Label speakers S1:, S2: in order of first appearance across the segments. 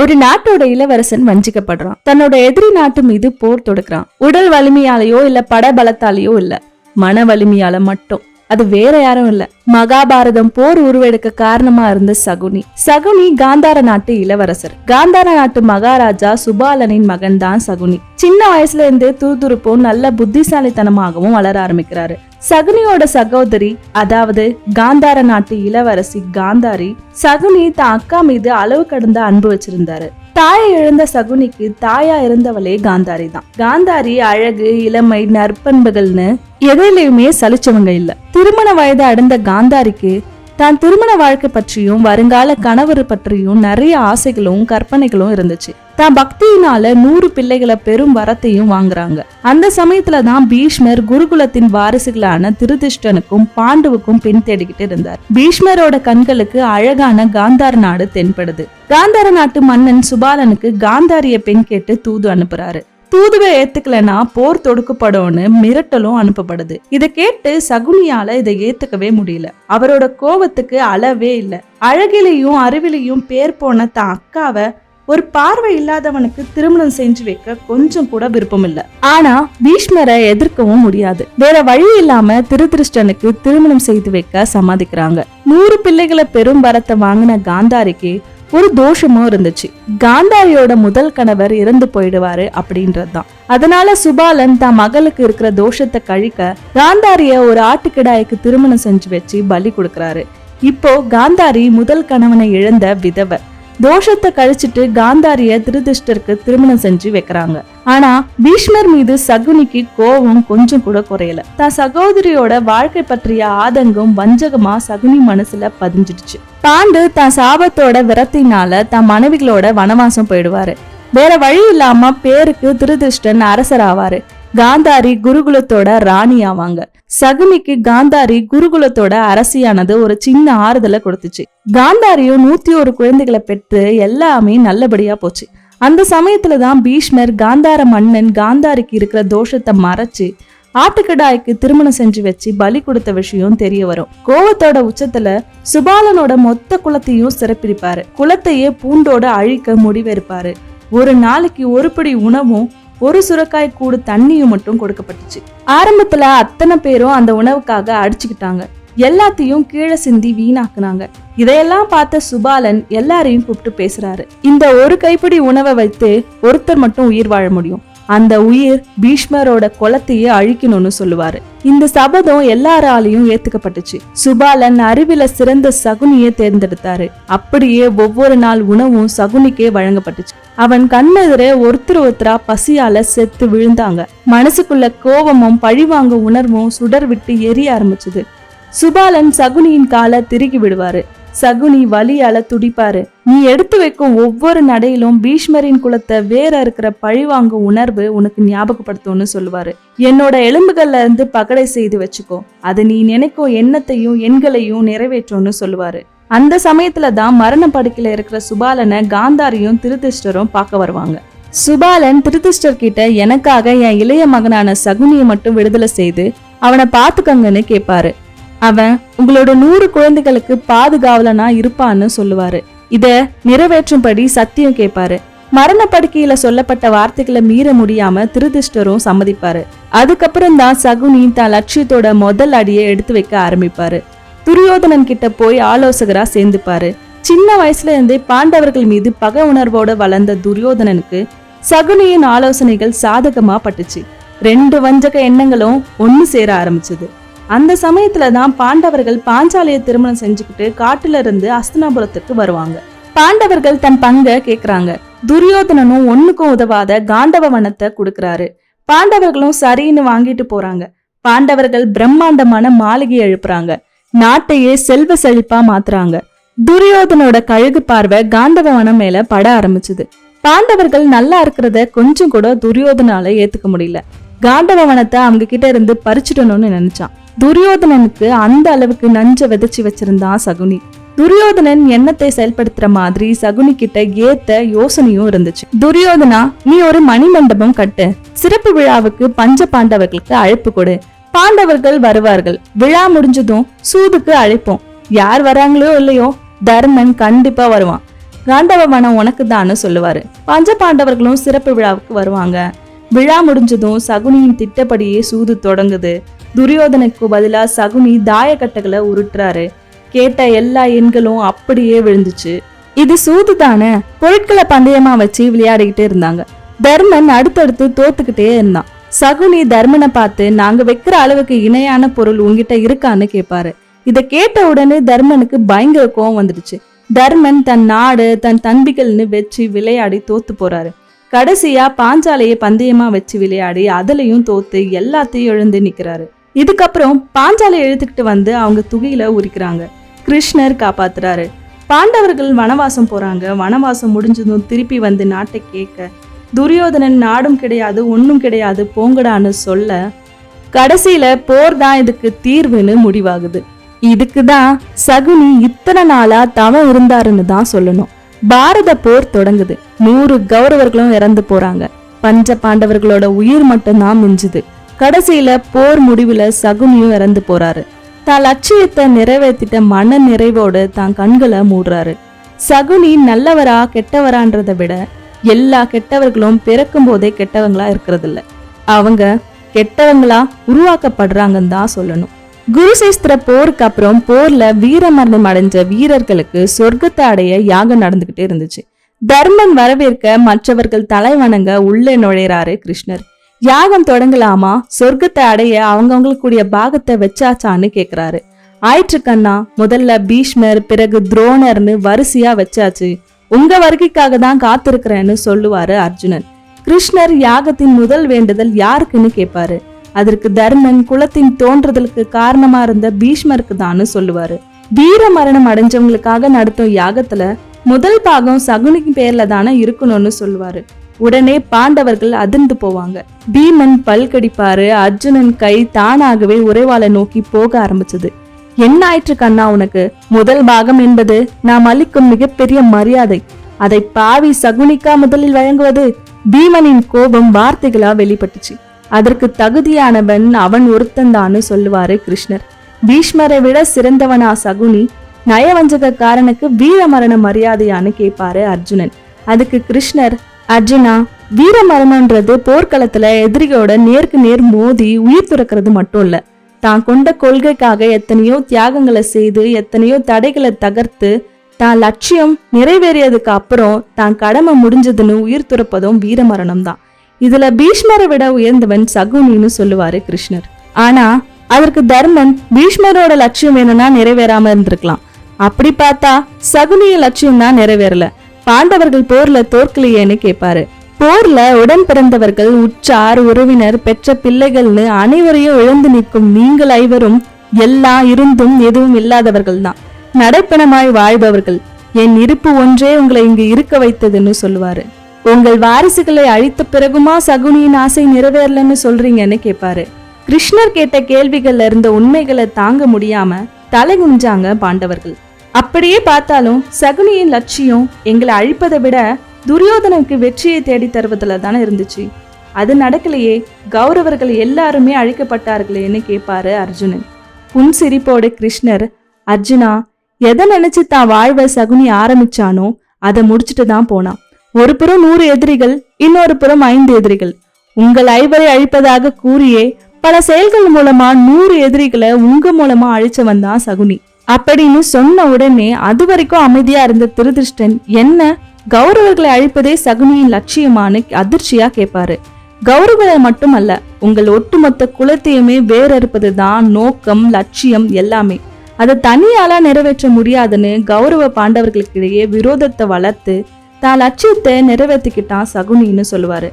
S1: ஒரு நாட்டோட இளவரசன் வஞ்சிக்கப்படுறான். தன்னோட எதிரி நாட்டு மீது போர் தொடுக்கிறான். உடல் வலிமையாலேயோ இல்ல பட பலத்தாலேயோ இல்ல. மன வலிமையால மட்டும். அது வேற யாரும் இல்ல. மகாபாரதம் போர் உருவெடுக்க காரணமா இருந்த சகுனி. சகுனி காந்தார நாட்டு இளவரசர். காந்தார நாட்டு மகாராஜா சுபாலனின் மகன் தான் சகுனி. சின்ன வயசுல இருந்தே துருதுருப்பும் நல்ல புத்திசாலித்தனமாகவும் வளர ஆரம்பிக்கிறாரு. சகுனியோட சகோதரி அதாவது காந்தார நாட்டு இளவரசி காந்தாரி சகுனி தான் அக்கா மீது அளவு கடந்த அன்பு வச்சிருந்தாரு. தாயை இழந்த சகுனிக்கு தாயா இருந்தவளே காந்தாரி தான். காந்தாரி அழகு இளமை நற்பண்புகள்னு எதையிலையுமே சலிச்சவங்க இல்ல. திருமண வயது அடைந்த காந்தாரிக்கு தான் திருமண வாழ்க்கை பற்றியும் வருங்கால கணவர் பற்றியும் நிறைய ஆசைகளும் கற்பனைகளும் இருந்துச்சு. தான் பக்தியினால நூறு பிள்ளைகளை பெரும் வரத்தையும் வாங்குறாங்க. அந்த சமயத்துல தான் பீஷ்மர் குருகுலத்தின் வாரிசுகளான திருதிஷ்டனுக்கும் பாண்டுவுக்கும் பெண் தேடிக்கிட்டு இருந்தார். பீஷ்மரோட கண்களுக்கு அழகான காந்தார நாடு தென்படுது. காந்தார நாட்டு மன்னன் சுபாலனுக்கு காந்தாரிய பெண் கேட்டு தூது அனுப்புறாரு. தூதுவை ஏத்துக்கலனா போர் தொடுக்கப்படும்னு மிரட்டலும் அனுப்பப்படுது. இதை கேட்டு சகுனியால இதை ஏத்துக்கவே முடியல. அவரோட கோவத்துக்கு அளவே இல்ல. அழகிலையும் அறிவிலையும் பேர் போன தான் அக்காவை ஒரு பார்வை இல்லாதவனுக்கு திருமணம் செஞ்சு வைக்க கொஞ்சம் கூட விருப்பம் இல்ல ஆனா பீஷ்மரை எதிர்க்கவும் முடியாது. வேற வழி இல்லாம திருதிருஷ்டனுக்கு திருமணம் செய்து வைக்க சம்மதிக்கிறாங்க. நூறு பிள்ளைகளை பெரும் வரத்தை வாங்கின காந்தாரிக்கு ஒரு தோஷமும் இருந்துச்சு. காந்தாரியோட முதல் கணவர் இறந்து போயிடுவாரு அப்படின்றதுதான். அதனால சுபாலன் தன் மகளுக்கு இருக்கிற தோஷத்தை கழிக்க காந்தாரிய ஒரு ஆட்டுக்கிடாய்க்கு திருமணம் செஞ்சு வச்சு பலி கொடுக்கறாரு. இப்போ காந்தாரி முதல் கணவனை இழந்த விதவை. தோஷத்தை கழிச்சிட்டு காந்தாரிய திருதிஷ்டருக்கு திருமணம் செஞ்சு வைக்கிறாங்க. ஆனா பீஷ்மர் மீது சகுனிக்கு கோபம் கொஞ்சம் கூட குறையல. தான் சகோதரியோட வாழ்க்கை பற்றிய ஆதங்கம் வஞ்சகமா சகுனி மனசுல பதிஞ்சிடுச்சு. பாண்டு தான் சாபத்தோட விரத்தினால தன் மனைவிகளோட வனவாசம் போயிடுவாரு. வேற வழி இல்லாம பேருக்கு திருதிஷ்டன் அரசராவாரு. காந்தாரி குருகுலத்தோட ராணி ஆவாங்க. சகுனிக்கு காந்தாரி குருகுலத்தோட அரசியானது ஒரு சின்ன ஆறுதலை கொடுத்துச்சு. காந்தாரியும் நூத்தி ஒரு குழந்தைகளை பெற்று எல்லாமே நல்லபடியா போச்சு. அந்த சமயத்துல தான் பீஷ்மர் காந்தார மன்னன் காந்தாரிக்கு இருக்கிற தோஷத்தை மறைச்சு ஆட்டுக்கடாய்க்கு திருமணம் செஞ்சு வச்சு பலி கொடுத்த விஷயம் தெரிய வரும். கோவத்தோட உச்சத்துல சுபாலனோட மொத்த குலத்தையும் சிறப்பிடிப்பாரு. குலத்தையே பூண்டோட அழிக்க முடிவெடுப்பாரு. ஒரு நாளைக்கு ஒரு படி உணவும் ஒரு சுரக்காய் கூடு தண்ணியும் மட்டும் கொடுக்கப்பட்டுச்சு. ஆரம்பத்துல அத்தனை பேரும் அந்த உணவுக்காக அடிச்சுக்கிட்டாங்க. எல்லாத்தையும் கீழே சிந்தி வீணாக்குனாங்க. இதையெல்லாம் பார்த்த சுபாலன் எல்லாரையும் கூப்பிட்டு பேசுறாரு. இந்த ஒரு கைப்பிடி உணவை வைத்து ஒருத்தர் மட்டும் உயிர் வாழ முடியும். அந்த உயிர் பீஷ்மரோட குலத்தையே அழிக்கணும்னு சொல்லுவாரு. இந்த சபதம் எல்லாராலையும் ஏத்துக்கப்பட்டுச்சு. சுபாலன் அறிவில சிறந்த சகுனியை தேர்ந்தெடுத்தாரு. அப்படியே ஒவ்வொரு நாள் உணவும் சகுனிக்கே வழங்கப்பட்டுச்சு. அவன் கண்ணெதிரே ஒருத்தர் ஒருத்தரா பசியால செத்து விழுந்தாங்க. மனசுக்குள்ள கோபமும் பழிவாங்க உணர்வும் சுடர் விட்டு எரிய ஆரம்பிச்சது. சுபாலன் சகுனியின் காலை திருகி விடுவாரு. சகுனி வலியால துடிப்பாரு. நீ எடுத்து வைக்கும் ஒவ்வொரு நடையிலும் பீஷ்மரின் குலத்தை வேற இருக்கிற பழிவாங்கும் உணர்வு உனக்கு ஞாபகப்படுத்தும்னு சொல்லுவாரு. என்னோட எலும்புகள்ல இருந்து பகடை செய்து வச்சுக்கோ. அது நீ நினைக்கும் எண்ணத்தையும் எண்களையும் நிறைவேற்றும்னு சொல்லுவாரு. அந்த சமயத்துல தான் மரண படுக்கையில இருக்கிற சுபாலனை காந்தாரியும் திருதிஷ்டரும் பார்க்க வருவாங்க. சுபாலன் திருதிஷ்டர் கிட்ட எனக்காக என் இளைய மகனான சகுனியை மட்டும் விடுதலை செய்து அவனை பார்த்துக்கங்கன்னு கேட்பாரு அவன் உங்களோட நூறு குழந்தைகளுக்கு பாதுகாவலனா இருப்பான்னு சொல்லுவாரு. இத நிறைவேற்றும்படி சத்தியம் கேட்பாரு. மரண படுக்கையில சொல்லப்பட்ட வார்த்தைகளை மீற முடியாம திருதிஷ்டரும் சம்மதிப்பாரு. அதுக்கப்புறம் தான் சகுனி தான் லட்சியத்தோட முதல் அடியை எடுத்து வைக்க ஆரம்பிப்பாரு. துரியோதனன் கிட்ட போய் ஆலோசகரா சேர்ந்துப்பாரு. சின்ன வயசுல இருந்தே பாண்டவர்கள் மீது பகை உணர்வோட வளர்ந்த துரியோதனனுக்கு சகுனியின் ஆலோசனைகள் சாதகமா பட்டுச்சு. ரெண்டு வஞ்சக எண்ணங்களும் ஒன்னு சேர ஆரம்பிச்சது. அந்த சமயத்துல தான் பாண்டவர்கள் பாஞ்சாலியை திருமணம் செஞ்சுக்கிட்டு காட்டுல இருந்து அஸ்தினாபுரத்துக்கு வருவாங்க. பாண்டவர்கள் தன் பங்கை கேக்குறாங்க. துரியோதனனும் ஒண்ணுக்கும் உதவாத காண்டவ வனத்தை கொடுக்கறாரு. பாண்டவர்களும் சரின்னு வாங்கிட்டு போறாங்க. பாண்டவர்கள் பிரம்மாண்டமான மாளிகை எழுப்புறாங்க. நாட்டையே செல்வ செழிப்பா மாத்துறாங்க. துரியோதனோட கழுகு பார்வை காண்டவ வனம் மேல பட ஆரம்பிச்சுது. பாண்டவர்கள் நல்லா இருக்கிறத கொஞ்சம் கூட துரியோதனால ஏத்துக்க முடியல. காண்டவ வனத்தை அவங்க கிட்ட இருந்து பறிச்சிடணும்னு நினைச்சான். துரியோதனனுக்கு அந்த அளவுக்கு நஞ்ச விதைச்சு வச்சிருந்தான் சகுனி. துரியோதனன் எண்ணத்தை செயல்படுத்துற மாதிரி சகுனி கிட்ட ஏத்த யோசனையும் இருந்துச்சு. துரியோதனா நீ ஒரு மணிமண்டபம் கட்டு. சிறப்பு விழாவுக்கு பஞ்ச பாண்டவர்களுக்கு அழைப்பு கொடு. பாண்டவர்கள் வருவார்கள். விழா முடிஞ்சதும் சூதுக்கு அழைப்போம். யார் வராங்களோ இல்லையோ தர்மன் கண்டிப்பா வருவான். காண்டவ மனம் உனக்கு சொல்லுவாரு. பஞ்ச பாண்டவர்களும் சிறப்பு விழாவுக்கு வருவாங்க. விழா முடிஞ்சதும் சகுனியின் திட்டப்படியே சூது தொடங்குது. துரியோதனுக்கு பதிலாக சகுனி தாயக்கட்டைகளை உருட்டுறாரு. கேட்ட எல்லா எண்களும் அப்படியே விழுந்துச்சு. இது சூது தானே பொருட்களை பந்தயமா வச்சு விளையாடிக்கிட்டே இருந்தாங்க. தர்மன் அடுத்தடுத்து தோத்துக்கிட்டே இருந்தான். சகுனி தர்மனை பார்த்து நாங்க வைக்கிற அளவுக்கு இணையான பொருள் உங்ககிட்ட இருக்கான்னு கேட்பாரு இத கேட்ட உடனே தர்மனுக்கு பயங்கர கோவம் வந்துடுச்சு. தர்மன் தன் நாடு தன் தம்பிகள்னு வச்சு விளையாடி தோத்து போறாரு. கடைசியா பாஞ்சாலையை பந்தயமா வச்சு விளையாடி அதுலயும் தோத்து எல்லாத்தையும் எழுந்து நிக்கிறாரு. இதுக்கப்புறம் பாஞ்சாலை எழுத்துக்கிட்டு வந்து அவங்க துகையில உரிக்கிறாங்க. கிருஷ்ணர் காப்பாத்துறாரு. பாண்டவர்கள் வனவாசம் போறாங்க. வனவாசம் முடிஞ்சதும் திருப்பி வந்து நாட்டை கேட்க துரியோதனன் நாடும் கிடையாது ஒன்றும் கிடையாது போங்கடான்னு சொல்ல கடைசியில போர் தான் இதுக்கு தீர்வுன்னு முடிவாகுது. இதுக்கு தான் சகுனி இத்தனை நாளா தவம் இருந்தாருன்னு தான் சொல்லணும். பாரத போர் தொடங்குது. நூறு கௌரவர்களும் இறந்து போறாங்க. பஞ்ச பாண்டவர்களோட உயிர் மட்டும்தான் மிஞ்சுது. கடைசியில போர் முடிவுல சகுனியும் இறந்து போறாரு. தான் லட்சியத்தை நிறைவேற்றிட்ட மன நிறைவோடு தான் கண்களை மூடுறாரு. சகுனி நல்லவரா கெட்டவரான்றதை விட எல்லா கெட்டவர்களும் பிறக்கும் போதே கெட்டவங்களா இருக்கிறதில்ல. அவங்க கெட்டவங்களா உருவாக்கப்படுறாங்கன்னு தான் சொல்லணும். குருசேஸ்திர போருக்கு அப்புறம் போர்ல வீரமரணம் அடைஞ்ச வீரர்களுக்கு சொர்க்கத்தை அடைய யாகம் நடந்துகிட்டே இருந்துச்சு. தர்மன் வரவேற்க மற்றவர்கள் தலைவணங்க உள்ளே நுழையிறாரு கிருஷ்ணர். யாகம் தொடங்கலாமா? சொர்க்கத்தை அடைய அவங்கவுங்களுக்குரிய பாகத்தை வச்சாச்சான்னு கேக்குறாரு. ஆயிற்று கண்ணா முதல்ல பீஷ்மர் பிறகு துரோணர்னு வரிசையா வச்சாச்சு. உங்க வருகைக்காக தான் காத்திருக்கிறேன்னு சொல்லுவாரு அர்ஜுனன். கிருஷ்ணர் யாகத்தின் முதல் வேண்டுதல் யாருக்குன்னு கேட்பாரு அதற்கு தர்மன் குலத்தின் தோன்றுதலுக்கு காரணமா இருந்த பீஷ்மருக்கு தான்னு சொல்லுவாரு. வீர மரணம் அடைஞ்சவங்களுக்காக நடத்தும் யாகத்துல முதல் பாகம் சகுனிக்கு பேர்ல தானே இருக்கணும்னு சொல்லுவாரு. உடனே பாண்டவர்கள் அதிர்ந்து போவாங்க. பீமன் பல் கடிப்பாரு அர்ஜுனன் கை தானாகவே உறைவாளை நோக்கி போக ஆரம்பிச்சது. என்ன ஆயிற்று கண்ணா உனக்கு? முதல் பாகம் என்பது நாம் அளிக்கும் மிகப்பெரிய மரியாதை. அதை பாவி சகுனிக்கா முதலில் வழங்குவது? பீமனின் கோபம் வார்த்தைகளா வெளிப்பட்டுச்சு. அதற்கு தகுதியானவன் அவன் ஒருத்தந்தான்னு சொல்லுவாரு கிருஷ்ணர். பீஷ்மரை விட சிறந்தவனா சகுனி நயவஞ்சகக்காரனுக்கு வீர மரண மரியாதையான்னு கேட்பாரு அர்ஜுனன். அதுக்கு கிருஷ்ணர் அர்ஜுனா வீரமரணம்ன்றது போர்க்களத்துல எதிரிகளோட நேருக்கு நேர் மோதி உயிர் துறக்கிறது மட்டும் இல்ல. தான் கொண்ட கொள்கைக்காக எத்தனையோ தியாகங்களை செய்து எத்தனையோ தடைகளை தகர்த்து தான் லட்சியம் நிறைவேறியதுக்கு அப்புறம் தான் கடமை முடிஞ்சதுன்னு உயிர் துறப்பதும் வீரமரணம் தான் இதுல பீஷ்மரை விட உயர்ந்தவன் சகுனின்னு சொல்லுவாரு கிருஷ்ணர். ஆனா அதற்கு தர்மன் பீஷ்மரோட லட்சியம் என்னன்னா நிறைவேறாம இருந்திருக்கலாம். அப்படி பார்த்தா சகுனிய லட்சியம் தான் நிறைவேறல. பாண்டவர்கள் போர்ல தோற்கலையேன்னு கேட்பாரு போர்ல உடன் பிறந்தவர்கள் உற்றார் உறவினர் பெற்ற பிள்ளைகள்னு அனைவரையும் இழந்து நிற்கும் நீங்கள் ஐவரும் எல்லாம் இருந்தும் எதுவும் இல்லாதவர்கள் தான். நடைப்பணமாய் வாழ்பவர்கள். என் இருப்பு ஒன்றே உங்களை இங்கு இருக்க வைத்ததுன்னு சொல்லுவாரு. உங்கள் வாரிசுகளை அழித்த பிறகுமா சகுனியின் ஆசை நிறைவேறலன்னு சொல்றீங்கன்னு கேட்பாரு கிருஷ்ணர் கேட்ட கேள்விகள்ல இருந்த உண்மைகளை தாங்க முடியாம தலை குனிஞ்சாங்க பாண்டவர்கள். அப்படியே பார்த்தாலும் சகுனியின் லட்சியம் எங்களை அழிப்பதை விட துரியோதனுக்கு வெற்றியை தேடி தருவதில் தானே இருந்துச்சு. அது நடக்கலையே கௌரவர்கள் எல்லாருமே அழிக்கப்பட்டார்களேன்னு கேட்பாரு அர்ஜுனன். புன் சிரிப்போட கிருஷ்ணர் அர்ஜுனா எதை நினைச்சு தான் வாழ்வை சகுனி ஆரம்பிச்சானோ அதை முடிச்சுட்டு தான் போனான். ஒரு புறம் நூறு எதிரிகள் இன்னொரு புறம் ஐந்து எதிரிகள். உங்கள் ஐவரை அழிப்பதாக கூறியே பல செயல்கள் மூலமா நூறு எதிரிகளை உங்க மூலமா அழிச்சவன் தான் சகுனி. அப்படின்னு சொன்ன உடனே அது வரைக்கும் அமைதியா இருந்த திருதிருஷ்டன் என்ன? கௌரவர்களை அழிப்பதே சகுனியின் லட்சியமானு அதிர்ச்சியா கேட்பாரு கௌரவரை மட்டுமல்ல உங்கள் ஒட்டுமொத்த குலத்தையுமே வேறறுப்பது தான் நோக்கம் லட்சியம் எல்லாமே. அதை தனியாலா நிறைவேற்ற முடியாதுன்னு கௌரவ பாண்டவர்களுக்கிடையே விரோதத்தை வளர்த்து தான் லட்சியத்தை நிறைவேற்றிக்கிட்டான் சகுனின்னு சொல்லுவாரு.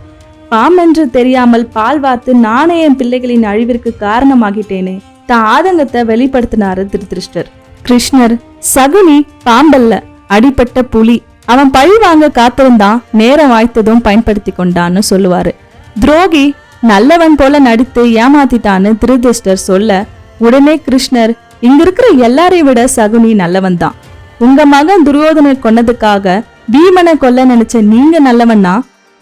S1: பாமென்று தெரியாமல் பால் வார்த்து நானே என் பிள்ளைகளின் அழிவிற்கு காரணமாகிட்டேனே தான் ஆதங்கத்தை வெளிப்படுத்தினாரு திருதிருஷ்டர். கிருஷ்ணர் சகுனி பாம்பல்ல. அடிப்பட்ட புலி. அவன் பழி வாங்க காத்திருந்தான் நேரம் வாய்த்ததும் பயன்படுத்தி கொண்டான்னு சொல்லுவாரு. துரோகி நல்லவன் போல நடித்து ஏமாத்திட்டான்னு திருதிஷ்டர் சொல்ல உடனே கிருஷ்ணர் இங்க இருக்கிற எல்லாரையும் விட சகுனி நல்லவன் தான் உங்க மகன் துரியோதனை கொன்னதுக்காக பீமனை கொல்ல நினைச்ச நீங்க நல்லவன்னா?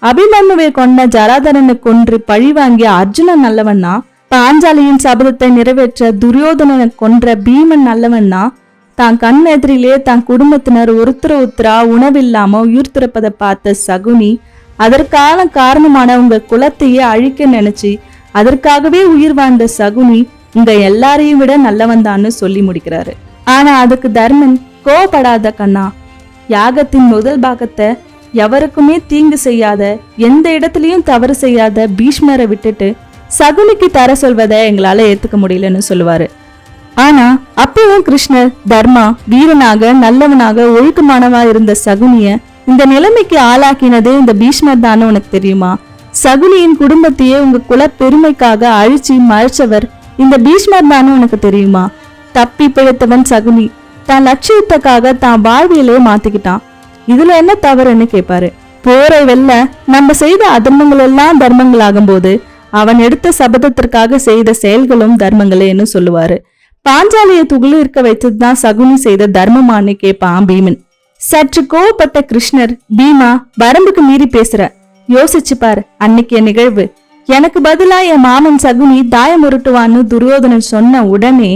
S1: அபிமன்யுவை கொண்ட ஜராதரனை கொன்று பழி வாங்கிய அர்ஜுனன் நல்லவன்னா? பாஞ்சாலியின் சபதத்தை நிறைவேற்ற துரியோதனனை கொன்ற பீமன் நல்லவன்னா தான் கண் எதிரிலே தான் குடும்பத்தினர் ஒருத்தர ஒருத்தரா உணவில்லாம உயிர் திறப்பதை பார்த்த சகுனி அதற்கான காரணமான உங்க குலத்தையே அழிக்க நினைச்சு அதற்காகவே உயிர் வாழ்ந்த சகுனி உங்க எல்லாரையும் விட நல்லவன்தான்னு சொல்லி முடிக்கிறாரு. ஆனா அதுக்கு தர்மன் கோபடாத கண்ணா யாகத்தின் முதல் பாகத்தை எவருக்குமே தீங்கு செய்யாத எந்த இடத்துலயும் தவறு செய்யாத பீஷ்மரை விட்டுட்டு சகுனிக்கு தர சொல்வதை எங்களால ஏத்துக்க முடியலன்னு சொல்லுவாரு. ஆனா அப்பவும் கிருஷ்ணர் தர்மா வீரனாக நல்லவனாக ஒழுக்கமானவா இருந்த சகுனிய இந்த நிலைமைக்கு ஆளாக்கினது இந்த பீஷ்மர் தானே உனக்கு தெரியுமா? சகுனியின் குடும்பத்தையே உங்க குல பெருமைக்காக அழிச்சு மறைச்சவர் இந்த பீஷ்மர் தானே உனக்கு தெரியுமா? தப்பி பிழைத்தவன் சகுனி. தான் லட்சியத்துக்காக தான் வாழ்வியலே மாத்திக்கிட்டான். இதுல என்ன தவறுன்னு கேட்பாரு போரை வெல்ல நம்ம செய்த அதர்மங்கள் எல்லாம் தர்மங்களாகும் போது அவன் எடுத்த சபதத்திற்காக செய்த செயல்களும் தர்மங்களேன்னு சொல்லுவாரு. பாஞ்சாலியை துகில் இருக்க வைத்ததுதான் சகுனி செய்த தர்மமான்னு கேட்பான் பீமன். சற்று கோவப்பட்ட கிருஷ்ணர் பீமா வரம்புக்கு மீறி பேசுற. யோசிச்சு பார் அன்னைக்கு என் நிகழ்வு. எனக்கு பதிலா என் மாமன் சகுனி தாயம் உருட்டுவான்னு துரியோதனன் சொன்ன உடனே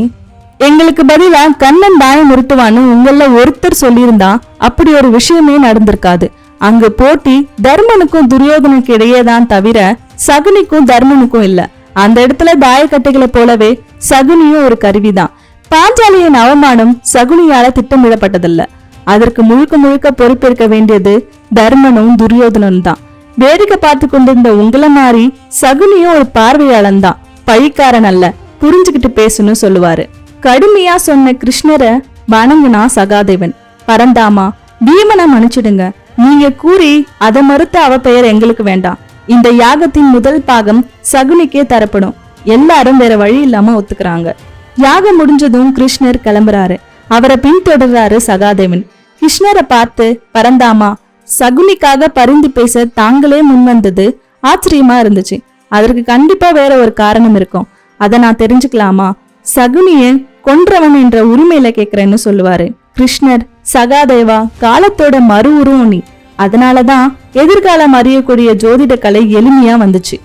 S1: எங்களுக்கு பதிலா கண்ணன் தாயம் உருட்டுவான்னு உங்கள ஒருத்தர் சொல்லியிருந்தா அப்படி ஒரு விஷயமே நடந்திருக்காது. அங்கு போட்டி தர்மனுக்கும் துரியோதனுக்கு இடையே தான் தவிர சகுனிக்கும் தர்மனுக்கும் இல்ல. அந்த இடத்துல தாயக்கட்டைகளை போலவே சகுனியும் ஒரு கருவிதான். பாஞ்சாலியின் அவமானம் சகுனியால திட்டமிடப்பட்டதல்ல. அதற்கு முழுக்க முழுக்க பொறுப்பேற்க வேண்டியது தர்மனும் துரியோதனும் தான். வேடிக்கை பார்த்து கொண்டிருந்த உங்களை மாதிரி சகுனியும் ஒரு பார்வையாளன் தான். பழிக்காரன் அல்ல புரிஞ்சுக்கிட்டு பேசணும் சொல்லுவாரு. கடுமையா சொன்ன கிருஷ்ணரை வணங்குனா சகாதேவன். பரந்தாமா பீமனை மன்னிச்சிடுங்க. நீங்க கூறி அதை மறுத்த அவ பெயர் எங்களுக்கு வேண்டாம். இந்த யாகத்தின் முதல் பாகம் சகுனிக்கே தரப்படும். எல்லாரும் வேற வழி இல்லாம ஒத்துக்கிறாங்க. யாகம் முடிஞ்சதும் கிருஷ்ணர் கிளம்புறாரு. அவரை பின்தொடர்றாரு சகாதேவன். கிருஷ்ணரை பார்த்து பரந்தாமா சகுனிக்காக பரிந்து பேச தாங்களே முன் வந்தது ஆச்சரியமா இருந்துச்சு. அதற்கு கண்டிப்பா வேற ஒரு காரணம் இருக்கும். அதை நான் தெரிஞ்சுக்கலாமா? சகுனிய கொன்றவன் என்ற உரிமையில கேக்குறேன்னு சொல்லுவாரு. கிருஷ்ணர் சகாதேவா காலத்தோட மறு உருவம் நீ. அதனாலதான் எதிர்காலம் அறியக்கூடிய ஜோதிட கலை எளிமையா வந்துச்சு.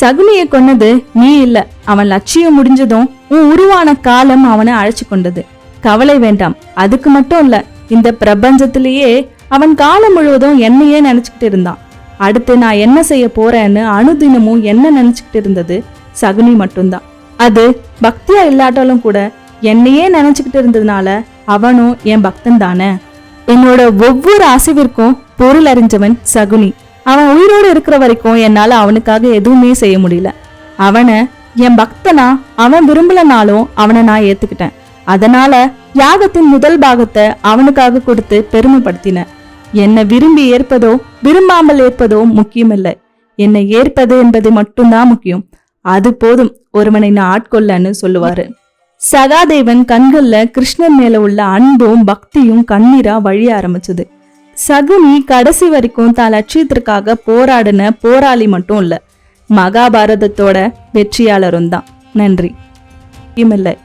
S1: சகுனிய கொன்னது நீ இல்ல. அவன் லட்சியம் முடிஞ்சதும் உன் உருவான காலம் அவனை அழைச்சு கொண்டது. கவலை வேண்டாம். அதுக்கு மட்டும் இல்ல இந்த பிரபஞ்சத்திலேயே அவன் காலம் முழுவதும் என்னையே நினைச்சுக்கிட்டு இருந்தான். அடுத்து நான் என்ன செய்ய போறேன்னு அனுதினமும் என்ன நினைச்சுக்கிட்டு இருந்தது? சகுனி மட்டும்தான். அது பக்தியா இல்லாட்டாலும் கூட என்னையே நினைச்சுக்கிட்டு இருந்ததுனால அவனும் என் பக்தன் தானே? என்னோட ஒவ்வொரு அசைவிற்கும் பொருள் அறிஞ்சவன் சகுனி. அவன் உயிரோடு இருக்கிற வரைக்கும் என்னால அவனுக்காக எதுவுமே செய்ய முடியல. அவனை என் பக்தனா அவன் விரும்பலனாலும் அவனை நான் ஏத்துக்கிட்டேன். அதனால யாகத்தின் முதல் பாகத்தை அவனுக்காக கொடுத்து பெருமைப்படுத்தினேன் என்னை விரும்பி ஏற்பதோ விரும்பாமல் ஏற்பதோ முக்கியமில்லை. என்னை ஏற்பது என்பது மட்டும்தான் முக்கியம். அது போதும் ஒருவனை நான் ஆட்கொள்ளன்னு சொல்லுவாரு. சகாதேவன் கண்கள்ல கிருஷ்ணன் மேல உள்ள அன்பும் பக்தியும் கண்ணீரா வழிய ஆரம்பிச்சது. சகுனி கடைசி வரைக்கும் தான் லட்சியத்திற்காக போராடின போராளி மட்டும் இல்ல மகாபாரதத்தோட வெற்றியாளரும் தான். நன்றி. இல்லை